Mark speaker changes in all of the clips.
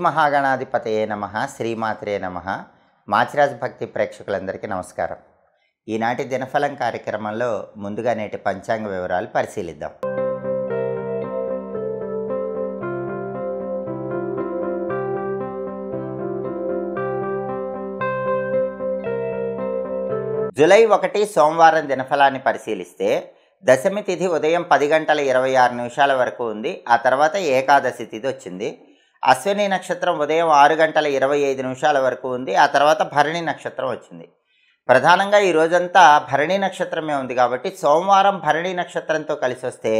Speaker 1: మహాగణాధిపతయే నమ శ్రీమాత్రే నమ. మాచిరాజ్ భక్తి ప్రేక్షకులందరికీ నమస్కారం. ఈనాటి దినఫలం కార్యక్రమంలో ముందుగా నేటి పంచాంగ వివరాలు పరిశీలిద్దాం. జూలై ఒకటి సోమవారం దినఫలాన్ని పరిశీలిస్తే దశమి తిథి ఉదయం పది గంటల ఇరవై ఆరు నిమిషాల వరకు ఉంది. ఆ తర్వాత ఏకాదశి తిథి వచ్చింది. అశ్విని నక్షత్రం ఉదయం ఆరు గంటల ఇరవై ఐదు నిమిషాల వరకు ఉంది. ఆ తర్వాత భరణి నక్షత్రం వచ్చింది. ప్రధానంగా ఈ రోజంతా భరణి నక్షత్రమే ఉంది కాబట్టి సోమవారం భరణి నక్షత్రంతో కలిసి వస్తే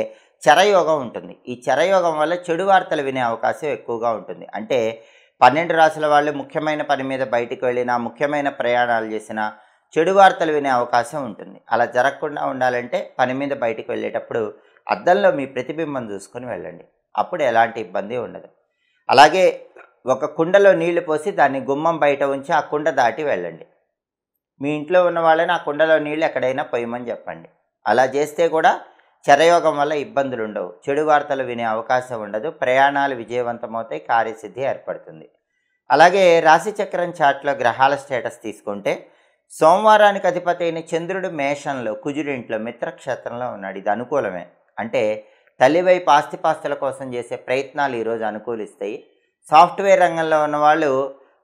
Speaker 1: చరయోగం ఉంటుంది. ఈ చరయోగం వల్ల చెడు వార్తలు వినే అవకాశం ఎక్కువగా ఉంటుంది. అంటే పన్నెండు రాసుల వాళ్ళు ముఖ్యమైన పని మీద బయటికి వెళ్ళినా ముఖ్యమైన ప్రయాణాలు చేసినా చెడు వార్తలు వినే అవకాశం ఉంటుంది. అలా జరగకుండా ఉండాలంటే పని మీద బయటికి వెళ్ళేటప్పుడు అద్దంలో మీ ప్రతిబింబం చూసుకొని వెళ్ళండి. అప్పుడు ఎలాంటి ఇబ్బంది ఉండదు. అలాగే ఒక కుండలో నీళ్ళు పోసి దాన్ని గుమ్మం బయట ఉంచి ఆ కుండ దాటి వెళ్ళండి. మీ ఇంట్లో ఉన్న వాళ్ళని ఆ కుండలో నీళ్ళు ఎక్కడైనా పోయమని చెప్పండి. అలా చేస్తే కూడా చరయోగం వల్ల ఇబ్బందులు ఉండవు. చెడు వార్తలు వినే అవకాశం ఉండదు. ప్రయాణాలు విజయవంతమవుతాయి. కార్యసిద్ధి ఏర్పడుతుంది. అలాగే రాశిచక్రం చాట్లో గ్రహాల స్టేటస్ తీసుకుంటే సోమవారానికి అధిపతి అయిన చంద్రుడు మేషంలో కుజుడింట్లో మిత్రక్షేత్రంలో ఉన్నాడు. ఇది అనుకూలమే. అంటే తల్లివైపు ఆస్తిపాస్తుల కోసం చేసే ప్రయత్నాలు ఈరోజు అనుకూలిస్తాయి. సాఫ్ట్వేర్ రంగంలో ఉన్న వాళ్ళు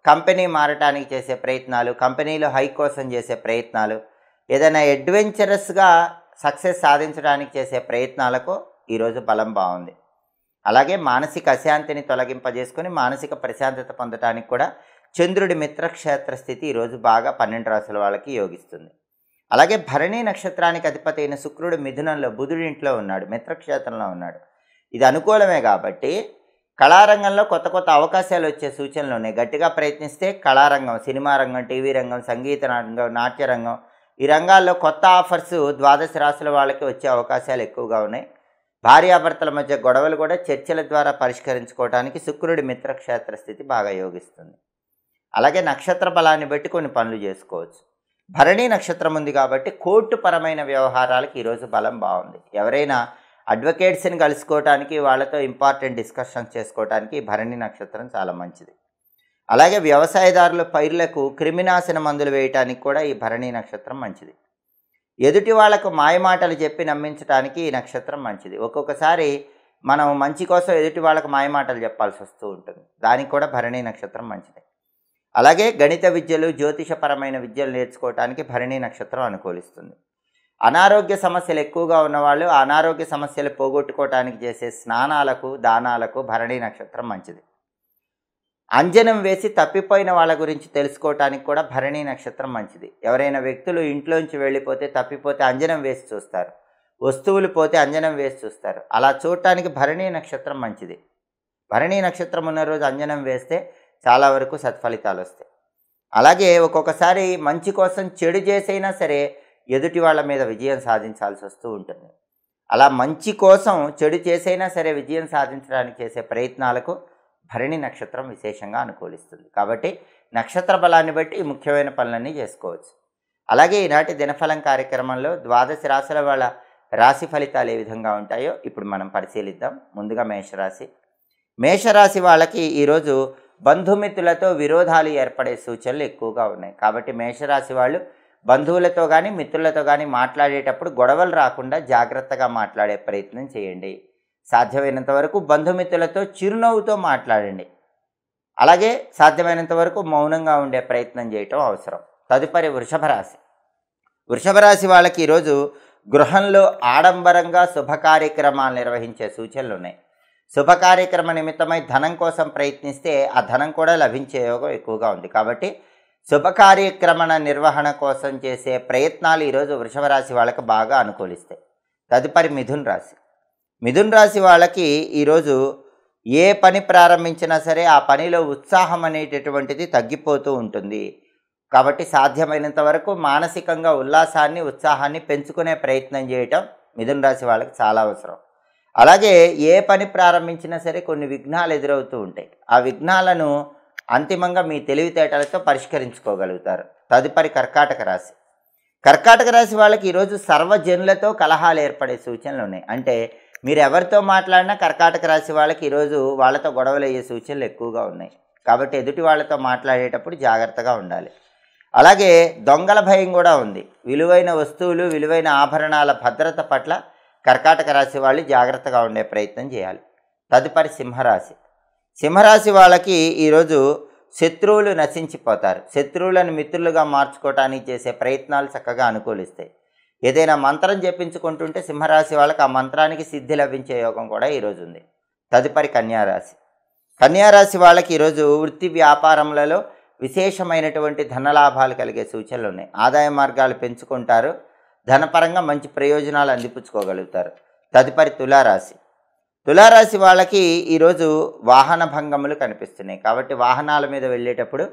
Speaker 1: కంపెనీ మారటానికి చేసే ప్రయత్నాలు కంపెనీలో హై కోసం చేసే ప్రయత్నాలు ఏదైనా అడ్వెంచరస్గా సక్సెస్ సాధించడానికి చేసే ప్రయత్నాలకు ఈరోజు బలం బాగుంది. అలాగే మానసిక అశాంతిని తొలగింపజేసుకొని మానసిక ప్రశాంతత పొందడానికి కూడా చంద్రుడి మిత్రక్షేత్ర స్థితి ఈరోజు బాగా పన్నెండు రాసుల వాళ్ళకి యోగిస్తుంది. అలాగే భరణి నక్షత్రానికి అధిపతి అయిన శుక్రుడు మిథునంలో బుధుడి ఇంట్లో ఉన్నాడు మిత్రక్షేత్రంలో ఉన్నాడు. ఇది అనుకూలమే కాబట్టి కళారంగంలో కొత్త కొత్త అవకాశాలు వచ్చే సూచనలు ఉన్నాయి. గట్టిగా ప్రయత్నిస్తే కళారంగం సినిమా రంగం టీవీ రంగం సంగీత రంగం నాట్య రంగం ఈ రంగాల్లో కొత్త ఆఫర్స్ ద్వాదశ రాశుల వాళ్ళకి వచ్చే అవకాశాలు ఎక్కువగా ఉన్నాయి. భార్యాభర్తల మధ్య గొడవలు కూడా చర్చల ద్వారా పరిష్కరించుకోవడానికి శుక్రుడి మిత్రక్షేత్ర స్థితి బాగా యోగిస్తుంది. అలాగే నక్షత్ర బలాన్ని బట్టి కొన్ని పనులు చేసుకోవచ్చు. భరణి నక్షత్రం ఉంది కాబట్టి కోర్టు పరమైన ఈరోజు బలం బాగుంది. ఎవరైనా అడ్వకేట్స్ని కలుసుకోవటానికి వాళ్ళతో ఇంపార్టెంట్ డిస్కషన్స్ చేసుకోవటానికి భరణి నక్షత్రం చాలా మంచిది. అలాగే వ్యవసాయదారుల పైర్లకు క్రిమినాశన మందులు వేయటానికి కూడా ఈ భరణి నక్షత్రం మంచిది. ఎదుటి వాళ్ళకు మాయమాటలు చెప్పి నమ్మించడానికి ఈ నక్షత్రం మంచిది. ఒక్కొక్కసారి మనం మంచి కోసం ఎదుటి వాళ్ళకు మాయమాటలు చెప్పాల్సి వస్తూ ఉంటుంది. దానికి కూడా భరణి నక్షత్రం మంచిది. అలాగే గణిత విద్యలు జ్యోతిషపరమైన విద్యలు నేర్చుకోవటానికి భరణి నక్షత్రం అనుకూలిస్తుంది. అనారోగ్య సమస్యలు ఎక్కువగా ఉన్నవాళ్ళు అనారోగ్య సమస్యలు పోగొట్టుకోవటానికి చేసే స్నానాలకు దానాలకు భరణి నక్షత్రం మంచిది. అంజనం వేసి తప్పిపోయిన వాళ్ళ గురించి తెలుసుకోవటానికి కూడా భరణి నక్షత్రం మంచిది. ఎవరైనా వ్యక్తులు ఇంట్లోంచి వెళ్ళిపోతే తప్పిపోతే అంజనం వేసి చూస్తారు. వస్తువులు పోతే అంజనం వేసి చూస్తారు. అలా చూడటానికి భరణి నక్షత్రం మంచిది. భరణి నక్షత్రం ఉన్న రోజు అంజనం వేస్తే చాలా వరకు సత్ఫలితాలు వస్తాయి. అలాగే ఒక్కొక్కసారి మంచి కోసం చెడు చేసైనా సరే ఎదుటి వాళ్ళ మీద విజయం సాధించాల్సి వస్తూ ఉంటుంది. అలా మంచి కోసం చెడు చేసైనా సరే విజయం సాధించడానికి చేసే ప్రయత్నాలకు భరణి నక్షత్రం విశేషంగా అనుకూలిస్తుంది. కాబట్టి నక్షత్ర బలాన్ని బట్టి ముఖ్యమైన పనులన్నీ చేసుకోవచ్చు. అలాగే ఈనాటి దినఫలం కార్యక్రమంలో ద్వాదశ రాశుల వాళ్ళ రాశి ఫలితాలు ఏ విధంగా ఉంటాయో ఇప్పుడు మనం పరిశీలిద్దాం. ముందుగా మేషరాశి. మేషరాశి వాళ్ళకి ఈరోజు బంధుమిత్రులతో విరోధాలు ఏర్పడే సూచనలు ఎక్కువగా ఉన్నాయి. కాబట్టి మేషరాశి వాళ్ళు బంధువులతో కానీ మిత్రులతో కానీ మాట్లాడేటప్పుడు గొడవలు రాకుండా జాగ్రత్తగా మాట్లాడే ప్రయత్నం చేయండి. సాధ్యమైనంత వరకు బంధుమిత్రులతో చిరునవ్వుతో మాట్లాడండి. అలాగే సాధ్యమైనంత వరకు మౌనంగా ఉండే ప్రయత్నం చేయటం అవసరం. తదుపరి వృషభ రాశి. వృషభ రాశి వాళ్ళకి ఈరోజు గృహంలో ఆడంబరంగా శుభ కార్యక్రమాలు నిర్వహించే సూచనలు ఉన్నాయి. శుభ కార్యక్రమ నిమిత్తమై ధనం కోసం ప్రయత్నిస్తే ఆ ధనం కూడా లభించే యోగం ఎక్కువగా ఉంది. కాబట్టి శుభ కార్యక్రమణ నిర్వహణ కోసం చేసే ప్రయత్నాలు ఈరోజు వృషభ రాశి వాళ్ళకి బాగా అనుకూలిస్తాయి. తదుపరి మిథున్ రాశి. మిథున్ రాశి వాళ్ళకి ఈరోజు ఏ పని ప్రారంభించినా సరే ఆ పనిలో ఉత్సాహం అనేటటువంటిది తగ్గిపోతూ ఉంటుంది. కాబట్టి సాధ్యమైనంత వరకు మానసికంగా ఉల్లాసాన్ని ఉత్సాహాన్ని పెంచుకునే ప్రయత్నం చేయటం మిథున్ రాశి వాళ్ళకి చాలా అవసరం. అలాగే ఏ పని ప్రారంభించినా సరే కొన్ని విఘ్నాలు ఎదురవుతూ ఉంటాయి. ఆ విఘ్నాలను అంతిమంగా మీ తెలివితేటలతో పరిష్కరించుకోగలుగుతారు. తదుపరి కర్కాటక రాశి. కర్కాటక రాశి వాళ్ళకి ఈరోజు సర్వజనులతో కలహాలు ఏర్పడే సూచనలు ఉన్నాయి. అంటే మీరు ఎవరితో మాట్లాడినా కర్కాటక రాశి వాళ్ళకి ఈరోజు వాళ్ళతో గొడవలు అయ్యే సూచనలు ఎక్కువగా ఉన్నాయి. కాబట్టి ఎదుటి వాళ్ళతో మాట్లాడేటప్పుడు జాగ్రత్తగా ఉండాలి. అలాగే దొంగల భయం కూడా ఉంది. విలువైన వస్తువులు విలువైన ఆభరణాల భద్రత పట్ల కర్కాటక రాశి వాళ్ళు జాగ్రత్తగా ఉండే ప్రయత్నం చేయాలి. తదుపరి సింహరాశి. సింహరాశి వాళ్ళకి ఈరోజు శత్రువులు నశించిపోతారు. శత్రువులను మిత్రులుగా మార్చుకోవటానికి చేసే ప్రయత్నాలు చక్కగా అనుకూలిస్తాయి. ఏదైనా మంత్రం జపించుకుంటుంటే సింహరాశి వాళ్ళకి ఆ మంత్రానికి సిద్ధి లభించే యోగం కూడా ఈరోజు ఉంది. తదుపరి కన్యారాశి. కన్యారాశి వాళ్ళకి ఈరోజు వృత్తి వ్యాపారములలో విశేషమైనటువంటి ధనలాభాలు కలిగే సూచనలు ఉన్నాయి. ఆదాయ మార్గాలు పెంచుకుంటారు. ధనపరంగా మంచి ప్రయోజనాలు అందిపుచ్చుకోగలుగుతారు. తదుపరి తులారాశి. తులారాశి వాళ్ళకి ఈరోజు వాహన భంగములు కనిపిస్తున్నాయి. కాబట్టి వాహనాల మీద వెళ్ళేటప్పుడు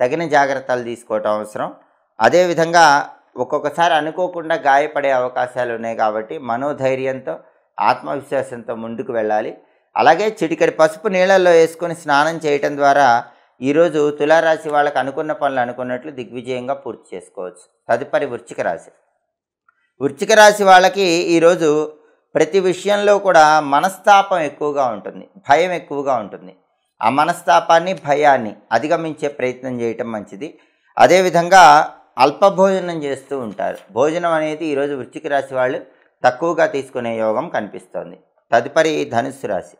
Speaker 1: తగిన జాగ్రత్తలు తీసుకోవటం అవసరం. అదేవిధంగా ఒక్కొక్కసారి అనుకోకుండా గాయపడే అవకాశాలు ఉన్నాయి కాబట్టి మనోధైర్యంతో ఆత్మవిశ్వాసంతో ముందుకు వెళ్ళాలి. అలాగే చిటికడి పసుపు నీళ్ళల్లో వేసుకొని స్నానం చేయటం ద్వారా ఈరోజు తులారాశి వాళ్ళకి అనుకున్న పనులు అనుకున్నట్లు దిగ్విజయంగా పూర్తి చేసుకోవచ్చు. తదుపరి వృశ్చిక రాశి. వృచ్చిక రాశి వాళ్ళకి ఈరోజు ప్రతి విషయంలో కూడా మనస్తాపం ఎక్కువగా ఉంటుంది భయం ఎక్కువగా ఉంటుంది. ఆ మనస్తాపాన్ని భయాన్ని అధిగమించే ప్రయత్నం చేయటం మంచిది. అదేవిధంగా అల్ప భోజనం చేస్తూ ఉంటారు. భోజనం అనేది ఈరోజు వృచ్చిక రాశి వాళ్ళు తక్కువగా తీసుకునే యోగం కనిపిస్తోంది. తదుపరి ధనుస్సు రాశి.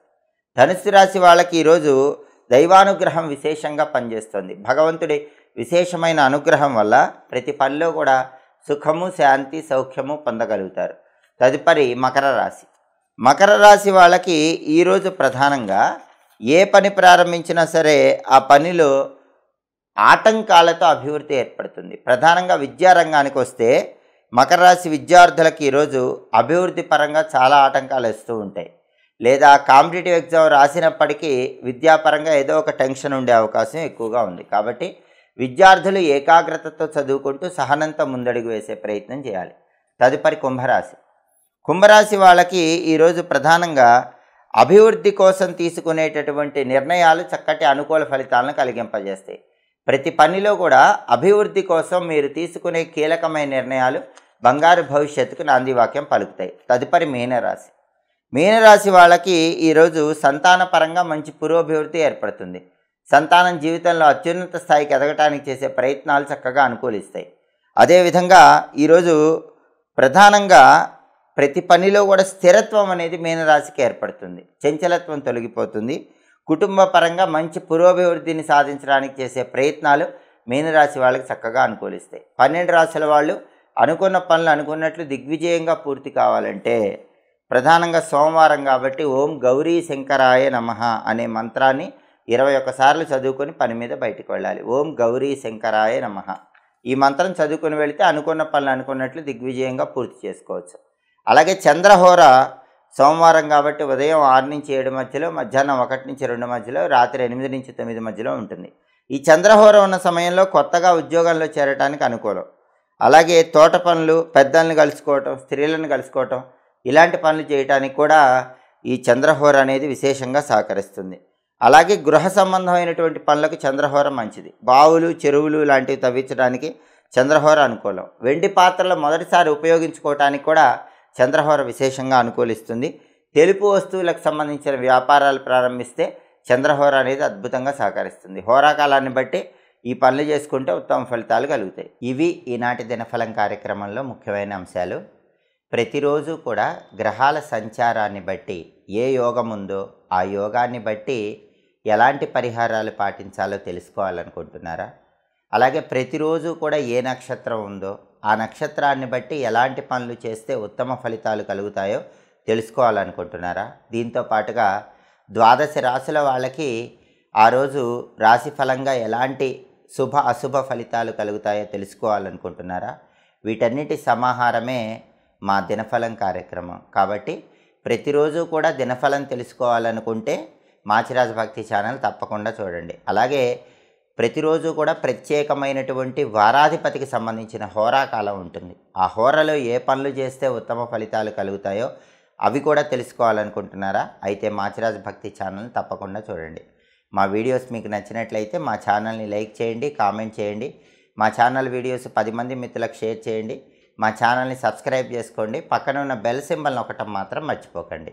Speaker 1: ధనుస్సు రాశి వాళ్ళకి ఈరోజు దైవానుగ్రహం విశేషంగా పనిచేస్తుంది. భగవంతుడి విశేషమైన అనుగ్రహం వల్ల ప్రతి పనిలో కూడా సుఖము శాంతి సౌఖ్యము పొందగలుగుతారు. తదుపరి మకర రాశి. మకర రాశి వాళ్ళకి ఈరోజు ప్రధానంగా ఏ పని ప్రారంభించినా సరే ఆ పనిలో ఆటంకాలతో అభివృద్ధి ఏర్పడుతుంది. ప్రధానంగా విద్యారంగానికి వస్తే మకర రాశి విద్యార్థులకు ఈరోజు అభివృద్ధి పరంగా చాలా ఆటంకాలు వస్తూ ఉంటాయి. లేదా కాంపిటేటివ్ ఎగ్జామ్ రాసినప్పటికీ విద్యాపరంగా ఏదో ఒక టెన్షన్ ఉండే అవకాశం ఎక్కువగా ఉంది. కాబట్టి విద్యార్థులు ఏకాగ్రతతో చదువుకుంటూ సహనంతో ముందడుగు వేసే ప్రయత్నం చేయాలి. తదుపరి కుంభరాశి. కుంభరాశి వాళ్ళకి ఈరోజు ప్రధానంగా అభివృద్ధి కోసం తీసుకునేటటువంటి నిర్ణయాలు చక్కటి అనుకూల ఫలితాలను కలిగింపజేస్తాయి. ప్రతి పనిలో కూడా అభివృద్ధి కోసం మీరు తీసుకునే కీలకమైన నిర్ణయాలు బంగారు భవిష్యత్తుకు నాందివాక్యం పలుకుతాయి. తదుపరి మీనరాశి. మీనరాశి వాళ్ళకి ఈరోజు సంతానపరంగా మంచి పురోభివృద్ధి ఏర్పడుతుంది. సంతానం జీవితంలో అత్యున్నత స్థాయికి ఎదగటానికి చేసే ప్రయత్నాలు చక్కగా అనుకూలిస్తాయి. అదేవిధంగా ఈరోజు ప్రధానంగా ప్రతి పనిలో కూడా స్థిరత్వం అనేది మీనరాశికి ఏర్పడుతుంది. చంచలత్వం తొలగిపోతుంది. కుటుంబ పరంగా మంచి పురోభివృద్ధిని సాధించడానికి చేసే ప్రయత్నాలు మీనరాశి వాళ్ళకి చక్కగా అనుకూలిస్తాయి. పన్నెండు రాశుల వాళ్ళు అనుకున్న పనులు అనుకున్నట్లు దిగ్విజయంగా పూర్తి కావాలంటే ప్రధానంగా సోమవారం కాబట్టి ఓం గౌరీ శంకరాయ నమః అనే మంత్రాన్ని ఇరవై ఒక్కసార్లు చదువుకొని పని మీద బయటకు వెళ్ళాలి. ఓం గౌరీ శంకరాయ నమః. ఈ మంత్రం చదువుకొని వెళితే అనుకున్న పనులు అనుకున్నట్లు దిగ్విజయంగా పూర్తి చేసుకోవచ్చు. అలాగే చంద్రహోర సోమవారం కాబట్టి ఉదయం ఆరు నుంచి ఏడు మధ్యలో మధ్యాహ్నం ఒకటి నుంచి రెండు మధ్యలో రాత్రి ఎనిమిది నుంచి తొమ్మిది మధ్యలో ఉంటుంది. ఈ చంద్రహోర ఉన్న సమయంలో కొత్తగా ఉద్యోగంలో చేరటానికి అనుకూలం. అలాగే తోట పనులు పెద్దల్ని కలుసుకోవటం స్త్రీలను కలుసుకోవటం ఇలాంటి పనులు చేయటానికి కూడా ఈ చంద్రహోర అనేది విశేషంగా సహకరిస్తుంది. అలాగే గృహ సంబంధమైనటువంటి పనులకు చంద్రహోర మంచిది. బావులు చెరువులు లాంటివి తవ్వించడానికి చంద్రహోర అనుకూలం. వెండి పాత్రలు మొదటిసారి ఉపయోగించుకోవటానికి కూడా చంద్రహోర విశేషంగా అనుకూలిస్తుంది. తెలుపు వస్తువులకు సంబంధించిన వ్యాపారాలు ప్రారంభిస్తే చంద్రహోర అనేది అద్భుతంగా సహకరిస్తుంది. హోరాకాలాన్ని బట్టి ఈ పనులు చేసుకుంటే ఉత్తమ ఫలితాలు కలుగుతాయి. ఇవి ఈనాటి దినఫలం కార్యక్రమంలో ముఖ్యమైన అంశాలు. ప్రతిరోజు కూడా గ్రహాల సంచారాన్ని బట్టి ఏ యోగం ఉందో ఆ యోగాన్ని బట్టి ఎలాంటి పరిహారాలు పాటించాలో తెలుసుకోవాలనుకుంటున్నారా? అలాగే ప్రతిరోజు కూడా ఏ నక్షత్రం ఉందో ఆ నక్షత్రాన్ని బట్టి ఎలాంటి పనులు చేస్తే ఉత్తమ ఫలితాలు కలుగుతాయో తెలుసుకోవాలనుకుంటున్నారా? దీంతో పాటుగా ద్వాదశ రాశుల వాళ్ళకి ఆ రోజు రాశి ఫలంగా ఎలాంటి శుభ అశుభ ఫలితాలు కలుగుతాయో తెలుసుకోవాలనుకుంటున్నారా? వీటన్నిటి సమాహారమే మా దినఫలం కార్యక్రమం. కాబట్టి ప్రతిరోజు కూడా దినఫలం తెలుసుకోవాలనుకుంటే మాచిరాజు భక్తి ఛానల్ తప్పకుండా చూడండి. అలాగే ప్రతిరోజు కూడా ప్రత్యేకమైనటువంటి వారాధిపతికి సంబంధించిన హోరాకాలం ఉంటుంది. ఆ హోరాలో ఏ పనులు చేస్తే ఉత్తమ ఫలితాలు కలుగుతాయో అవి కూడా తెలుసుకోవాలనుకుంటున్నారా? అయితే మాచిరాజ్ భక్తి ఛానల్ తప్పకుండా చూడండి. మా వీడియోస్ మీకు నచ్చినట్లయితే మా ఛానల్ని లైక్ చేయండి కామెంట్ చేయండి. మా ఛానల్ వీడియోస్ పది మంది మిత్రులకు షేర్ చేయండి. మా ఛానల్ని సబ్స్క్రైబ్ చేసుకోండి. పక్కన ఉన్న బెల్ సింబల్ని ఒకటం మాత్రం మర్చిపోకండి.